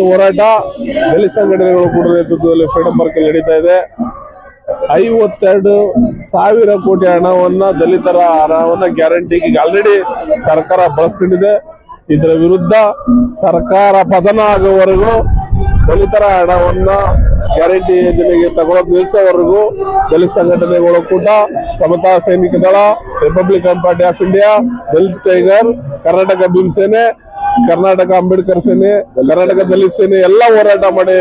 ದಿನದ ಹೋರಾಟ. ದಲಿತ ಸಂಘಟನೆಗಳು ಕೂಡ ನೇತೃತ್ವದಲ್ಲಿ ಪಾರ್ಕ್ ಅಲ್ಲಿ ನಡೀತಾ ಇದೆ. ಐವತ್ತೆರಡು ಸಾವಿರ ಕೋಟಿ ಹಣವನ್ನ ದಲಿತರ ಹಣವನ್ನ ಗ್ಯಾರಂಟಿಗೆ ಆಲ್ರೆಡಿ ಸರ್ಕಾರ ಬಳಸ್ಕೊಂಡಿದೆ. ಇದರ ವಿರುದ್ಧ ಸರ್ಕಾರ ಪತನ ಆಗುವವರೆಗೂ ದಲಿತರ ಹಣವನ್ನ ಗ್ಯಾರಂಟಿ ಯೋಜನೆಗೆ ತಗೊಳ್ಳೋದು ನಿಲ್ಲಿಸೋವರೆಗೂ ದಲಿತ ಸಂಘಟನೆಗಳ ಕೂಡ Samata Sainik Dal Republican Party of India Dalit Tiger Karnataka Bhimasene Karnataka Ambedkar Sene Karnataka Dalit ಸೇನೆ ಎಲ್ಲ ಹೋರಾಟ ಮಾಡಿ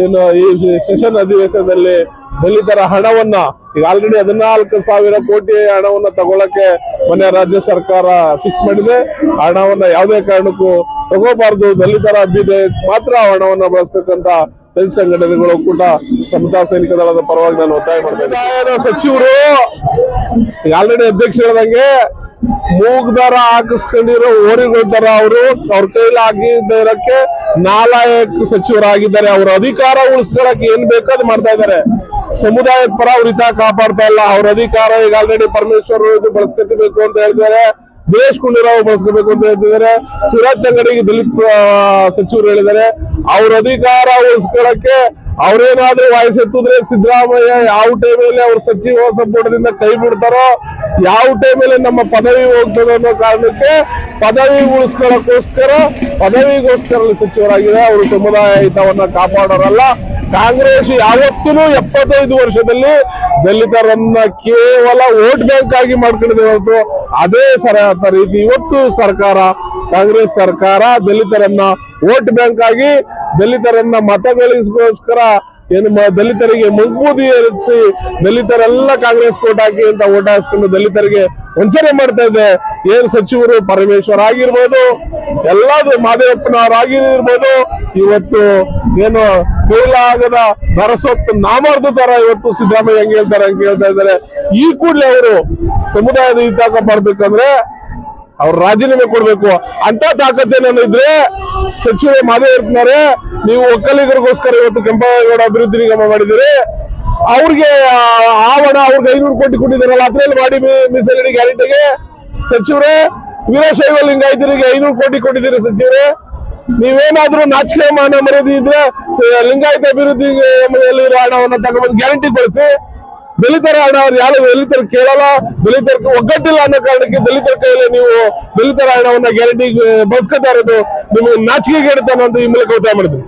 ಏನು ಈ ಸೆಷನ್ ಅಧಿವೇಶನದಲ್ಲಿ ದಲಿತರ ಹಣವನ್ನ ಈಗ ಆಲ್ರೆಡಿ ಹದಿನಾಲ್ಕು ಸಾವಿರ ಕೋಟಿ ಹಣವನ್ನ ತಗೊಳಕ್ಕೆ ಮನೆ ರಾಜ್ಯ ಸರ್ಕಾರ ಫಿಕ್ಸ್ ಮಾಡಿದೆ. ಹಣವನ್ನ ಯಾವುದೇ ಕಾರಣಕ್ಕೂ ತಗೋಬಾರ್ದು. ದಲಿತರ ಅಭ್ಯುದಯ ಮಾತ್ರ ಹಣವನ್ನ ಬಳಸ್ಬೇಕಂತ ದಲಿತ ಸಂಘಟನೆಗಳು ಕೂಡ ಸಮತಾ ಸೈನಿಕ ದಳದ ಪರವಾಗಿ ನಾನು ಒತ್ತಾಯ ಮಾಡ್ತೇನೆ ಸಚಿವರು ಈಗ ಆಲ್ರೆಡಿ ಅಧ್ಯಕ್ಷ ಹೇಳ್ದಂಗೆ ಮೂಗ್ದಾರ ಹಾಕಿಸ್ಕೊಂಡಿರೋ ಓರಿಗಳ ದರ ಅವರು, ಅವ್ರ ಕೈಲಿ ಆಗಿದ್ದಕ್ಕೆ ನಾಲಾಯಕ ಸಚಿವರಾಗಿದ್ದಾರೆ. ಅವ್ರ ಅಧಿಕಾರ ಉಳಿಸ್ಕೊಳಕ್ ಏನ್ ಬೇಕೋ ಅದು ಮಾಡ್ತಾ ಇದ್ದಾರೆ ಸಮುದಾಯದ ಪರ ಅವ್ರ ಹಿತ ಕಾಪಾಡ್ತಾ ಇಲ್ಲ. ಅವ್ರ ಅಧಿಕಾರ ಈಗ ಆಲ್ರೆಡಿ ಪರಮೇಶ್ವರ್ ಬಳಸ್ಕೊತಿಬೇಕು ಅಂತ ಹೇಳ್ತಾರೆ ದಿನೇಶ್ ಗುಂಡೂರಾವ್ ಬಳಸ್ಕೋಬೇಕು ಅಂತ ಹೇಳ್ತಿದ್ದಾರೆ ಸುರತ್ ಅಂಗಡಿಗೆ ದಲಿತ ಸಚಿವರು ಹೇಳಿದ್ದಾರೆ. ಅವ್ರ ಅಧಿಕಾರ ಉಳಿಸ್ಕೊಳಕ್ಕೆ ಅವ್ರೇನಾದ್ರೂ ಎತ್ತಿದ್ರೆ ಸಿದ್ದರಾಮಯ್ಯ ಯಾವ ಟೈಮಲ್ಲಿ ಅವ್ರ ಸಚಿವ ಸಂಪುಟದಿಂದ ಕೈ ಬಿಡ್ತಾರೋ ಯಾವ ಟೈಮಲ್ಲಿ ನಮ್ಮ ಪದವಿ ಹೋಗ್ತದೆ ಅನ್ನೋ ಕಾರಣಕ್ಕೆ ಪದವಿ ಉಳಿಸ್ಕೊಳ್ಳೋಕ್ಕೋಸ್ಕರ ಪದವಿಗೋಸ್ಕರ ಸಚಿವರಾಗಿದೆ ಅವರು ಸಮುದಾಯ ಹಿತವನ್ನ ಕಾಪಾಡೋರಲ್ಲ. ಕಾಂಗ್ರೆಸ್ ಯಾವತ್ತೂ ಎಪ್ಪತ್ತೈದು ವರ್ಷದಲ್ಲಿ ದಲಿತರನ್ನ ಕೇವಲ ವೋಟ್ ಬ್ಯಾಂಕ್ ಆಗಿ ಮಾಡ್ಕೊಂಡಿದೆ ಅದೇ ಸರ ರೀತಿ ಇವತ್ತು ಸರ್ಕಾರ, ಕಾಂಗ್ರೆಸ್ ಸರ್ಕಾರ ದಲಿತರನ್ನ ವೋಟ್ ಬ್ಯಾಂಕ್ ಆಗಿ ದಲಿತರನ್ನ ಮತಗಳಿಸೋಸ್ಕರ ಏನು ದಲಿತರಿಗೆ ಮಗ್ಬೂದಿ ಏರಿಸಿ ದಲಿತರೆಲ್ಲ ಕಾಂಗ್ರೆಸ್ ಕೋಟ್ ಹಾಕಿ ಅಂತ ಓಟ್ ಹಾಕ್ಸ್ಕೊಂಡು ದಲಿತರಿಗೆ ವಂಚನೆ ಮಾಡ್ತಾ ಇದೆ. ಏನ್ ಸಚಿವರು ಪರಮೇಶ್ವರ್ ಆಗಿರ್ಬೋದು, ಎಲ್ಲಾದ್ರು ಮಾದೇವಪ್ಪನವರಾಗಿರ್ಬೋದು ಇವತ್ತು ಏನು ಕೈಲಾಗದ ನರಸೊತ್ತು ನಾಮಾರ್ಧ ತರ ಇವತ್ತು ಸಿದ್ದರಾಮಯ್ಯ ಹೆಂಗ್ ಹೇಳ್ತಾರೆ ಹಂಗ ಹೇಳ್ತಾ ಇದ್ದಾರೆ. ಈ ಕೂಡಲೇ ಅವರು ಸಮುದಾಯದ ಹಿತ ಕಾಪಾಡ್ಬೇಕಂದ್ರೆ ಅವ್ರು ರಾಜೀನಾಮೆ ಕೊಡ್ಬೇಕು ಅಂತ ತಾಕತ್ತೇನೇನು ಇದ್ರೆ ಸಚಿವ ಇರ್ತಾರೆ ನೀವು ಒಕ್ಕಲಿಗರಿಗೋಸ್ಕರ ಇವತ್ತು ಕೆಂಪೇಗೌಡ ಅಭಿವೃದ್ಧಿ ನಿಗಮ ಮಾಡಿದಿರಿ ಅವ್ರಿಗೆ, ಆ- ಹಣ ಅವ್ರಿಗೆ ಐನೂರು ಕೋಟಿ ಕೊಟ್ಟಿದ್ದಾರಲ್ಲ, ಅದ್ರಲ್ಲಿ ಮಾಡಿ ಮೀಸಲಿಡಿ ಗ್ಯಾರಂಟಿಗೆ. ಸಚಿವರೇ, ವೀರಶೈವ ಲಿಂಗಾಯತರಿಗೆ ಐನೂರು ಕೋಟಿ ಕೊಟ್ಟಿದ್ದೀರಿ ಸಚಿವರೇ. ನೀವೇನಾದ್ರೂ ನಾಚಿಕೆ ಮಾನ ಮರದಿ ಇದ್ರೆ, ಲಿಂಗಾಯತ ಅಭಿವೃದ್ಧಿ ಹಣವನ್ನು ತಗೊಂಡ್ಬಂದು ಗ್ಯಾರಂಟಿ ಬಳಸಿ ದಲಿತರ ಹಣ ಅವ್ರು ಯಾರು ದಲಿತರು ಕೇಳಲ್ಲ? ದಲಿತರಿಗೆ ಒಗ್ಗಟ್ಟಿಲ್ಲ ಅನ್ನೋ ಕಾರಣಕ್ಕೆ ದಲಿತರ ಕೈಯಲ್ಲಿ ನೀವು ದಲಿತರ ಹಣವನ್ನ ಗ್ಯಾರಂಟಿ ಬಳಸ್ಕೊತಾ ಇರೋದು ನಿಮಗೆ ನಾಚಿಕೆಗೆ ಕೇಳುತ್ತಾನೆ ಅಂತ ಈ ಮೂಲಕ ಒತ್ತಾಯ ಮಾಡಿದ್ವಿ